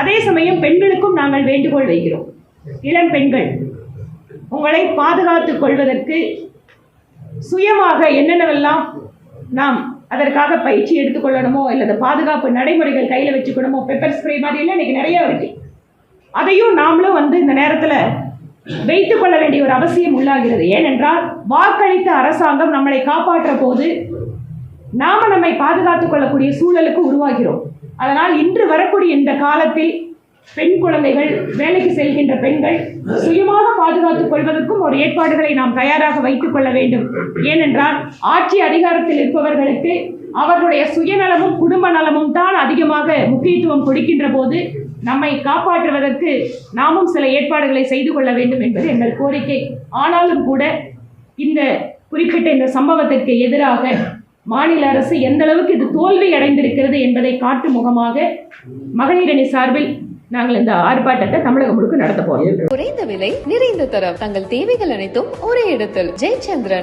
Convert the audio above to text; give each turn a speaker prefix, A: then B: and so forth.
A: அதே சமயம் பெண்களுக்கும் நாங்கள் வேண்டுகோள் வைக்கிறோம். இளம் பெண்கள் உங்களை பாதுகாத்துக் கொள்வதற்கு சுயமாக என்னென்னவெல்லாம் நாம் அதற்காக பயிற்சி எடுத்துக்கொள்ளணுமோ அல்லது பாதுகாப்பு நடைமுறைகள் கையில் வச்சுக்கணுமோ பெப்பர் ஸ்ப்ரே மாதிரிலாம் இன்னைக்கு நிறைய இருக்கு. அதையும் நாமளும் வந்து இந்த நேரத்தில் வைத்துக் கொள்ள வேண்டிய ஒரு அவசியம் உள்ளாகிறது. ஏனென்றால் வாக்களித்த அரசாங்கம் நம்மளை காப்பாற்ற போது நாம நம்மை பாதுகாத்துக் கொள்ளக்கூடிய சூழலுக்கு உருவாகிறோம். அதனால் இன்று வரக்கூடிய இந்த காலத்தில் பெண் குழந்தைகள் வேலைக்கு செல்கின்ற பெண்கள் சுயமாக பாதுகாத்துக் கொள்வதற்கும் ஒரு ஏற்பாடுகளை நாம் தயாராக வைத்துக் கொள்ள வேண்டும். ஏனென்றால் ஆட்சி அதிகாரத்தில் இருப்பவர்களுக்கு அவர்களுடைய சுயநலமும் குடும்ப நலமும் தான் அதிகமாக முக்கியத்துவம் கொடுக்கின்ற போது நம்மை காப்பாற்றுவதற்கு நாமும் சில ஏற்பாடுகளை செய்து கொள்ள வேண்டும் என்பது எங்கள் கோரிக்கை. ஆனாலும் கூட இந்த குறிப்பிட்ட இந்த சம்பவத்திற்கு எதிராக மாநில அரசு எந்த அளவுக்கு இது தோல்வி அடைந்திருக்கிறது என்பதை காட்டும் முகமாக மகளிரணி சார்பில் நாங்கள் இந்த ஆர்ப்பாட்டத்தை தமிழகம் முழுக்க நடத்த போகிறோம்.
B: குறைந்த விலை நிறைந்த தரம் தங்கள் தேவைகள் அனைத்தும் ஒரே இடத்தில். ஜெயச்சந்திரன்.